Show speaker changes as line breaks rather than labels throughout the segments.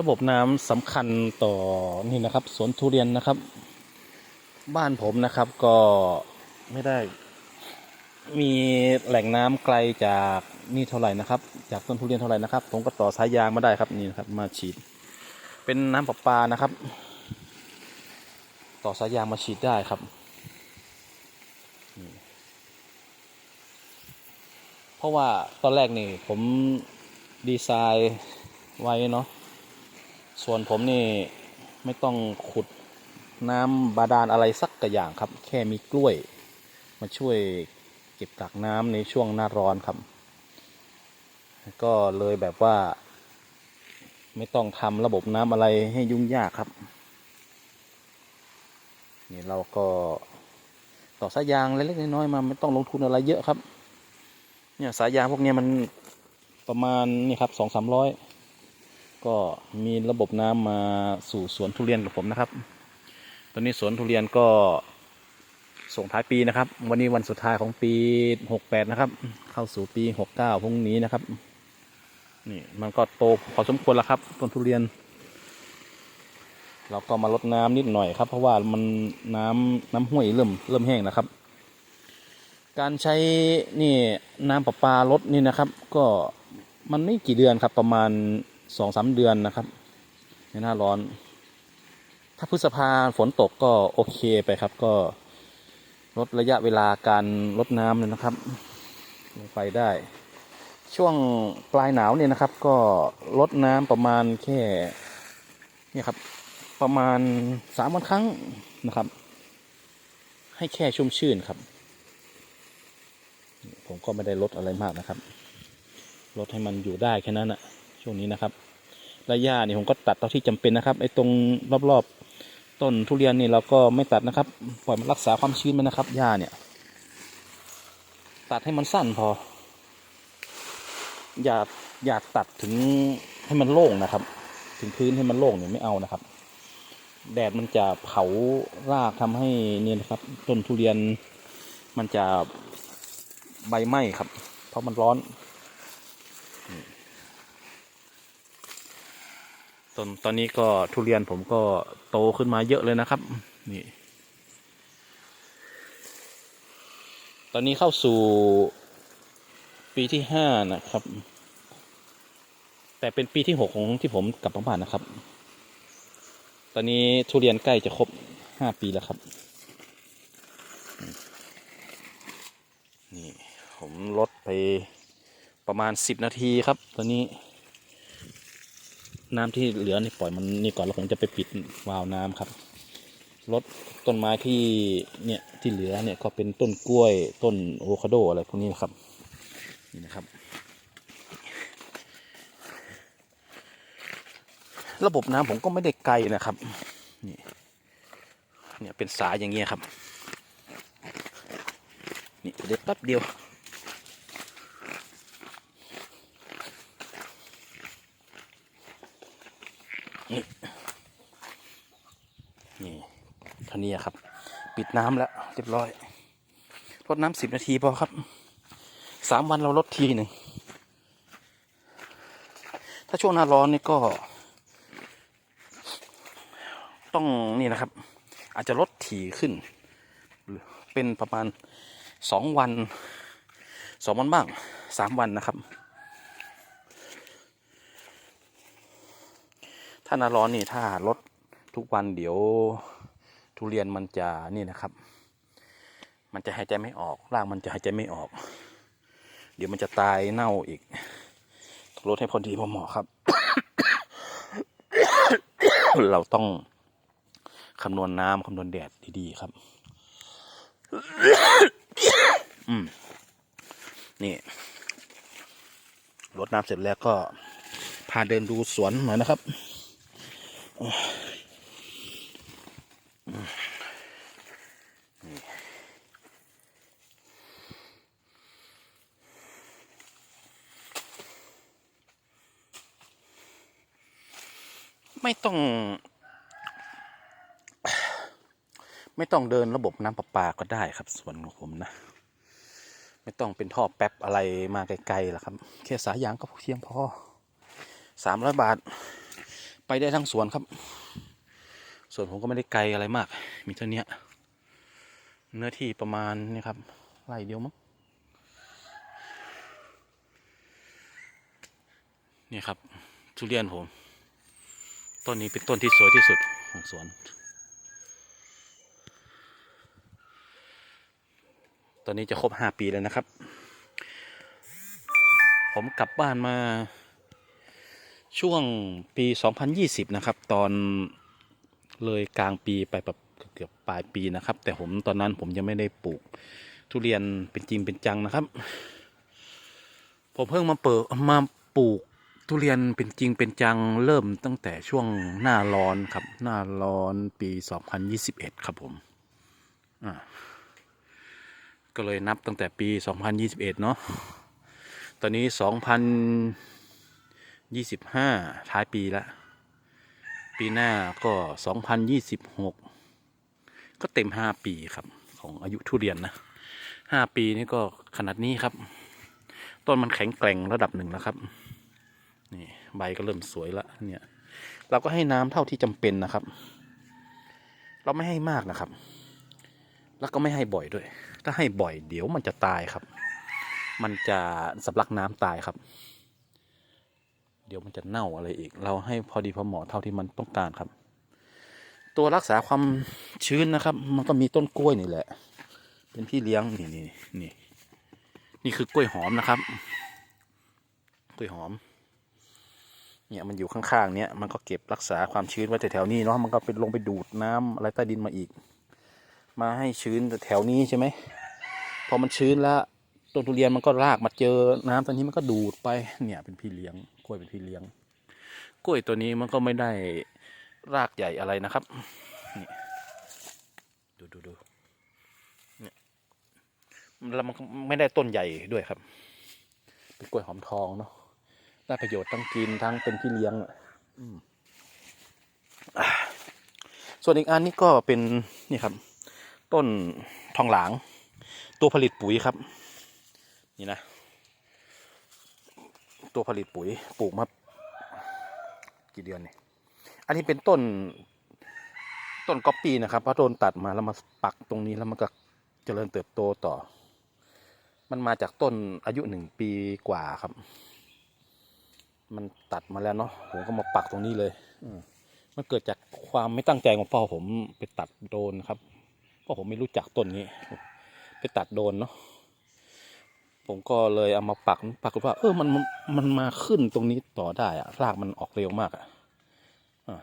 ระบบน้ำสำคัญต่อนี่นะครับสวนทุเรียนนะครับ บ้านผมนะครับก็ไม่ได้ มีแหล่งน้ำไกลจากนี่เท่าไหร่นะครับ จากต้นทุเรียนเท่าไหร่นะครับ ผมก็ต่อสายยางมาได้ครับนี่นะครับ มาฉีด เป็นน้ำประปานะครับ ต่อสายยางมาฉีดได้ครับเพราะว่าตอนแรกนี่ผมดีไซน์ไว้เนาะ ส่วนผมนี่ไม่ต้องขุดน้ำบาดาลอะไรสักกระอย่างครับ แค่มีกล้วย มาช่วยเก็บกักน้ำในช่วงหน้าร้อนครับ ก็เลยแบบว่า ไม่ต้องทำระบบน้ำอะไรให้ยุ่งยากครับ นี่เราก็ต่อสายยางเล็กๆน้อยๆมาไม่ต้องลงทุนอะไรเยอะครับ เนี่ยสายยางพวกนี้มันประมาณนี่ครับสองสามร้อย ก็มีระบบน้ำมาสู่สวนทุเรียนกับผมนะครับ ตอนนี้สวนทุเรียนก็ส่งท้ายปีนะครับ วันนี้วันสุดท้ายของปี 68 นะครับ เข้าสู่ปี 69 พรุ่งนี้นะครับ นี่มันก็โตพอสมควรแล้วครับต้นทุเรียน เราก็มาลดน้ำนิดหน่อยครับ เพราะว่ามันน้ำน้ำห้วยเริ่มเริ่มแห้งนะครับ การใช้นี่น้ำประปาลดนี่นะครับ ก็มันไม่กี่เดือนครับประมาณ สองสามเดือนนะครับในหน้าร้อน ถ้าพฤษภาฝนตกก็โอเคไปครับ ก็ลดระยะเวลาการลดน้ำเลยนะครับลงไปได้ ช่วงปลายหนาวเนี่ยนะครับ ก็ลดน้ำประมาณแค่นี่ครับ ประมาณสามวันครั้งนะครับ ให้แค่ชุ่มชื่นครับ ผมก็ไม่ได้ลดอะไรมากนะครับ ลดให้มันอยู่ได้แค่นั้นนะ ช่วงนี้นะครับระยะนี่ผมก็ตัดเท่าที่จำเป็นนะครับไอ้ตรงรอบๆต้นทุเรียนนี่เราก็ไม่ตัดนะครับ ปล่อยมันรักษาความชื้นมันนะครับหญ้าเนี่ยตัดให้มันสั้นพอ อย่าอย่าตัดถึงให้มันโล่งนะครับ ถึงพื้นให้มันโล่งเนี่ยไม่เอานะครับ แดดมันจะเผารากทำให้เนี่ยนะครับ ต้นทุเรียนมันจะใบไหม้ครับ เพราะมันร้อน ตอนตอนนี้ก็ทุเรียนผมก็โตขึ้นมาเยอะเลยนะครับ นี่ ตอนนี้เข้าสู่ปีที่ห้านะครับ แต่เป็นปีที่หกของที่ผมกลับบ้านนะครับ ตอนนี้ทุเรียนใกล้จะครบห้าปีแล้วครับ นี่ผมลดไปประมาณสิบนาทีครับ ตอนนี้ น้ำที่เหลือนี่ปล่อยมันนี่ก่อนแล้วผมจะไปปิดวาล์วน้ำครับลดต้นไม้ที่เนี่ยที่เหลือเนี่ยก็เป็นต้นกล้วยต้นโวคาโดอะไรพวกนี้ครับนี่นะครับ ระบบน้ำผมก็ไม่ได้ไกลนะครับนี่เนี่ยเป็นสายอย่างเงี้ยครับนี่เดี๋ยวแป๊บเดียว นี่เท่า นี้ครับ ปิดน้ำแล้วเรียบร้อยลดน้ำสิบนาทีพอครับสามวันเราลดทีหนึ่งถ้าช่วงหน้าร้อนนี่ก็ ต้องนี่นะครับ อาจจะลดถี่ขึ้น เป็นประมาณสองวันสองวันบ้างสามวันนะครับ ถ้าหน้าร้อนนี่ถ้าลดทุกวันเดี๋ยว ทุเรียนมันจะนี่นะครับ มันจะหายใจไม่ออกรากมันจะหายใจไม่ออก เดี๋ยวมันจะตายเน่าอีกลดให้พอดีพอเหมาะครับ เราต้องคำนวณน้ำคำนวณแดดดีๆครับ อืม นี่รดน้ำเสร็จแล้วก็พาเดินดูสวนหน่อยนะครับ ไม่ต้อง ไม่ต้องเดินระบบน้ำประปาก็ได้ครับส่วนของผมนะ ไม่ต้องเป็นท่อแป๊บอะไรมาไกลๆหรอกครับ แค่สายยางก็เพียงพอสามร้อยบาท ไปได้ทั้งสวนครับ ส่วนผมก็ไม่ได้ไกลอะไรมาก มีเท่านี้เนื้อที่ประมาณนี่ครับไร่เดียวมั้งนี่ครับทุเรียนผม ต้นนี้เป็นต้นที่สวยที่สุดของสวน ตอนนี้จะครบห้าปีแล้วนะครับ ผมกลับบ้านมาช่วงปี 2020 นะครับ ตอน เลยกลางปีไปแบบเกือบปลายปีนะครับ แต่ผมตอนนั้นผมยังไม่ได้ปลูก ทุเรียนเป็นจริงเป็นจังนะครับ ผมเพิ่งมาเปิดมาปลูกทุเรียนเป็นจริงเป็นจังเริ่มตั้งแต่ช่วงหน้าร้อนครับ หน้าร้อนปี 2021 ครับผมอ่าก็เลยนับตั้งแต่ปี 2021 เนาะ ตอนนี้ 2025 ท้ายปีแล้ว ปีหน้าก็2026ก็เต็ม5ปีครับ ของอายุทุเรียนนะ5ปีนี่ก็ขนาดนี้ครับ ต้นมันแข็งแกร่งระดับหนึ่งแล้วครับ นี่ใบก็เริ่มสวยละเนี่ย เราก็ให้น้ำเท่าที่จำเป็นนะครับ เราไม่ให้มากนะครับ แล้วก็ไม่ให้บ่อยด้วย ถ้าให้บ่อยเดี๋ยวมันจะตายครับ มันจะสำลักน้ำตายครับ ดี๋ยวมันจะเน่าอะไรอีก เราให้พอดีพอเหมาะเท่าที่มันต้องการครับ ตัวรักษาความชื้นนะครับ มันก็มีต้นกล้วยนี่แหละ เป็นพี่เลี้ยงนี่นี่นี่นี่คือกล้วยหอมนะครับ กล้วยหอม เนี่ยมันอยู่ข้างๆ เนี่ยมันก็เก็บรักษาความชื้นไว้แถวๆนี้เนาะมันก็เป็นลงไปดูดน้ำอะไรใต้ดินมาอีก มาให้ชื้นแถวนี้ใช่ไหมพอมันชื้นแล้วต้นทุเรียนมันก็รากมาเจอน้ำตอนนี้มันก็ดูดไปเนี่ยเป็นพี่เลี้ยง ล้วยเป็นพี่เลี้ยง กล้วยตัวนี้มันก็ไม่ได้รากใหญ่อะไรนะครับนี่ดูดูดูเนี่ยแล้วมันก็ไม่ได้ต้นใหญ่ด้วยครับ เป็นกล้วยหอมทองเนาะได้ประโยชน์ทั้งกินทั้งเป็นพี่เลี้ยงอะอืมอะส่วนอีกอันนี้ก็เป็นนี่ครับ ต้นทองหลาง ตัวผลิตปุ๋ยครับ นี่นะ ตัวผลิตปุ๋ยปลูกมากี่เดือนเนี่ยอันนี้เป็นต้นต้นก๊อปปี้นะครับเพราะโดนตัดมาแล้วมาปักตรงนี้แล้วมันก็เจริญเติบโตต่อ มันมาจากต้นอายุหนึ่งปีกว่าครับ มันตัดมาแล้วเนาะผมก็มาปักตรงนี้เลย อืมมันเกิดจากความไม่ตั้งใจของพ่อผมไปตัดโดนครับ เพราะผมไม่รู้จักต้นนี้ ไปตัดโดนเนาะ ผมก็เลยเอามาปักปักว่าเออมันมันมาขึ้นตรงนี้ต่อได้อะรากมันออกเร็วมากอะอะ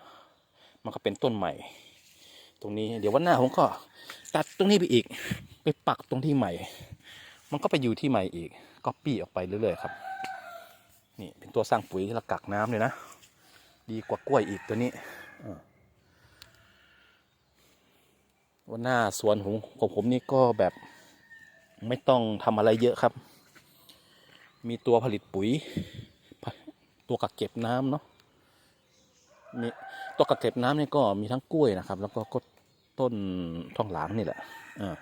มันก็เป็นต้นใหม่ ตรงนี้เดี๋ยววันหน้าผมก็ ตัดตรงนี้ไปอีก ไปปักตรงที่ใหม่ มันก็ไปอยู่ที่ใหม่อีกก็ปี้ออกไปเรื่อยๆครับ นี่เป็นตัวสร้างปุ๋ยระกักน้ำเลยนะ ดีกว่ากล้วยอีกตัวนี้อ่าวันหน้าสวนของผมนี่ก็แบบ ไม่ต้องทำอะไรเยอะครับ มีตัวผลิตปุ๋ย ตัวกักเก็บน้ำเนาะมีตัวกักเก็บน้ำนี่ก็มีทั้งกล้วยนะครับ แล้วก็กต้นทองหลางนี่แหละอ่า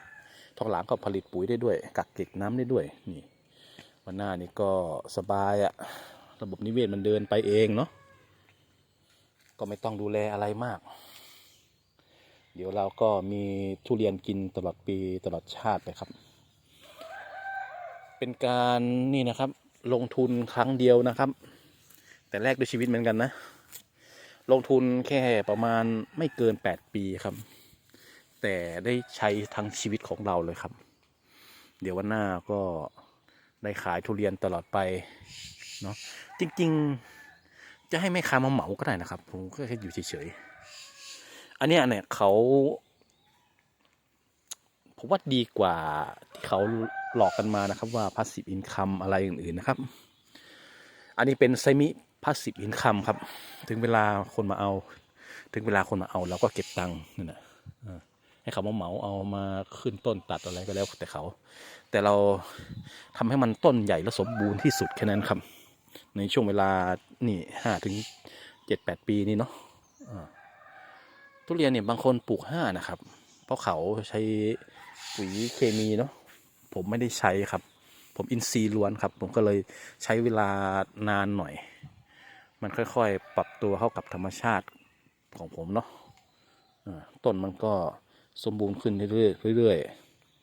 ทองหลางก็ผลิตปุ๋ยได้ด้วย กักเก็บน้ำได้ด้วย นี่ วันหน้านี่ก็สบายอะระบบนิเวศมันเดินไปเองเนาะ ก็ไม่ต้องดูแลอะไรมาก เดี๋ยวเราก็มีทุเรียนกินตลอดปีตลอดชาติไปครับ เป็นการนี่นะครับ ลงทุนครั้งเดียวนะครับ แต่แรกด้วยชีวิตเหมือนกันนะ ลงทุนแค่ประมาณไม่เกิน 8 ปีครับ แต่ได้ใช้ทั้งชีวิตของเราเลยครับ เดี๋ยววันหน้าก็ได้ขายทุเรียนตลอดไปเนาะจริง ๆ จะให้แม่ค้ามาเหมาก็ได้นะครับ ผมก็แค่อยู่เฉยๆอันเนี้ยเนี่ยเขา ผมว่าดีกว่าที่เขาหลอกกันมานะครับว่า passive income อะไรอื่นๆนะครับ อันนี้เป็น semi passive income ครับ ถึงเวลาคนมาเอา ถึงเวลาคนมาเอาเราก็เก็บตังค์นั่นแหละให้เขามาเหมาเอามาขึ้นต้นตัดอะไรก็แล้วแต่เขา แต่เราทำให้มันต้นใหญ่และสมบูรณ์ที่สุดแค่นั้นครับ ในช่วงเวลานี่ห้าถึงเจ็ดแปดปีนี่เนาะทุเรียนเนี่ยบางคนปลูกห้านะครับ เพราะเขาใช้ ปุ๋ยเคมีเนาะผมไม่ได้ใช้ครับ ผมอินทรีย์ล้วนครับ ผมก็เลยใช้เวลานานหน่อย มันค่อยๆ ปรับตัวเข้ากับธรรมชาติของผมเนาะต้นมันก็สมบูรณ์ขึ้นเรื่อยๆเรื่อย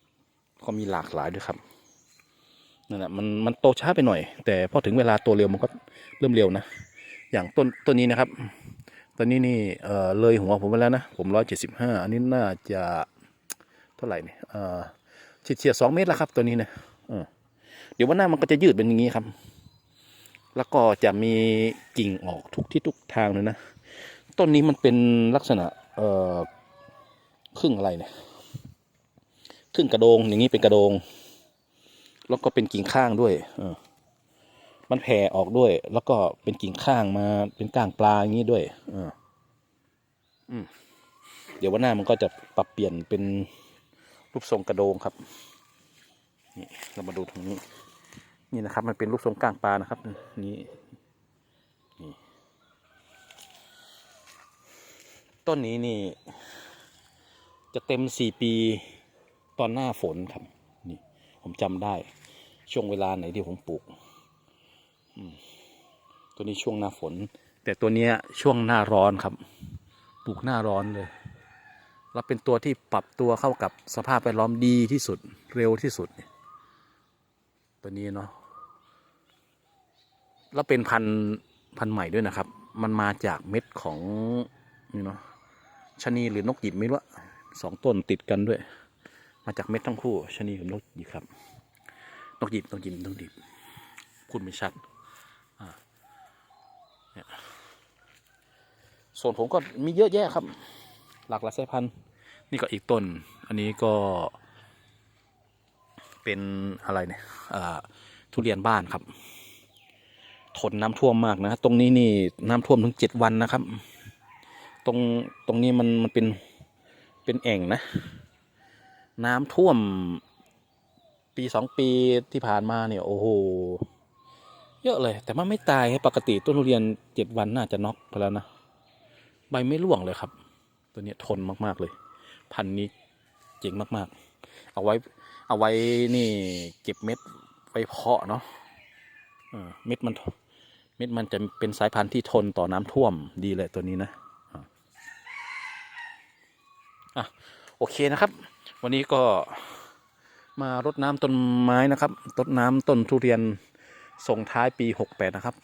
ๆก็มีหลากหลายด้วยครับนั่นแหละมันมันโตช้าไปหน่อย แต่พอถึงเวลาโตเร็วมันก็เริ่มเร็วนะ อย่างต้นต้นนี้นะครับ ตอนนี้นี่เออเลยหัวผมไปแล้วนะ ผมร้อยเจ็ดสิบห้าอันนี้น่าจะ ท่าไหร่เนี่ยเอ่อเฉียดสองเมตรแล้วครับตัวนี้นะเออเดี๋ยววันหน้ามันก็จะยืดเป็นอย่างนี้ครับ แล้วก็จะมีกิ่งออกทุกที่ทุกทางเลยนะ ต้นนี้มันเป็นลักษณะเอ่อครึ่งอะไรเนี่ย ครึ่งกระโดงอย่างนี้เป็นกระโดง แล้วก็เป็นกิ่งข้างด้วย เออ มันแผ่ออกด้วย แล้วก็เป็นกิ่งข้างมาเป็นก้างปลาอย่างนี้ด้วย เออ อืม เดี๋ยววันหน้ามันก็จะปรับเปลี่ยนเป็น รูปทรงกระโดงครับ นี่เรามาดูตรงนี้ นี่นะครับ มันเป็นรูปทรงก้างปลานะครับ นี่นี่ต้นนี้นี่ จะเต็มสี่ปีตอนหน้าฝนครับ นี่ ผมจำได้ ช่วงเวลาไหนที่ผมปลูกตัวนี้ช่วงหน้าฝน แต่ตัวนี้ช่วงหน้าร้อนครับ ปลูกหน้าร้อนเลย แล้วเป็นตัวที่ปรับตัวเข้ากับสภาพแวดล้อมดีที่สุดเร็วที่สุดเนี่ยตัวนี้เนาะแล้วเป็นพันพันใหม่ด้วยนะครับ มันมาจากเม็ดของนี่เนาะชนีหรือนกหยิบไม่รู้สองต้นติดกันด้วย มาจากเม็ดทั้งคู่ชนีกับนกหยิบครับ นกหยิบนกหยิบนกหยิบพูดไม่ชัดส่วนผมก็มีเยอะแยะครับ หลากหลายสายพันธุ์นี่ก็อีกต้น อันนี้ก็เป็นอะไรเนี่ยทุเรียนบ้านครับ ทนน้ำท่วมมากนะ ตรงนี้นี่น้ำท่วมถึงเจ็ดวันนะครับ ตรงตรงนี้มันมันเป็นเป็นแอ่งนะ น้ำท่วมปีสองปีที่ผ่านมาเนี่ยโอ้โหเยอะเลย แต่มันไม่ตายปกติต้นทุเรียนเจ็ดวันน่าจะน็อกไปแล้วนะใบไม่ร่วงเลยครับ ตัวนี้ทนมากๆเลย พันนี้เจ๋งมากๆ เอาไว้เอาไว้นี่เก็บเม็ดไว้เพาะเนาะเม็ดมันเม็ดมันจะเป็นสายพันธุ์ที่ทนต่อน้ำท่วมดีเลยตัวนี้นะอะอะโอเคนะครับ วันนี้ก็มารดน้ำต้นไม้นะครับรดน้ำต้นทุเรียนส่งท้ายปี 68 นะครับ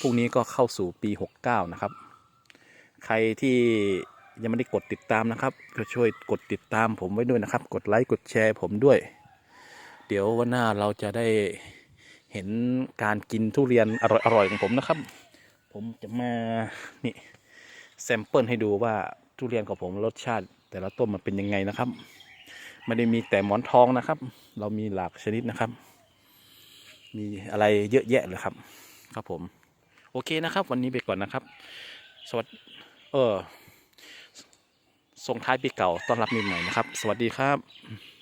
พรุ่งนี้ก็เข้าสู่ปี 69 นะครับ ใครที่ ยังไม่ได้กดติดตามนะครับ ก็ช่วยกดติดตามผมไว้ด้วยนะครับ กดไลค์กดแชร์ผมด้วย เดี๋ยววันหน้าเราจะได้เห็นการกินทุเรียนอร่อยๆของผมนะครับ ผมจะมานี่แซมเปิลให้ดูว่าทุเรียนของผมรสชาติ แต่ละต้นมันเป็นยังไงนะครับไม่ได้มีแต่หมอนทองนะครับ เรามีหลากชนิดนะครับ มีอะไรเยอะแยะเลยครับ ครับผม โอเคนะครับ วันนี้ไปก่อนนะครับ สวัสดีเออ ส่งท้ายปีเก่าต้อนรับปีใหม่นะครับ สวัสดีครับ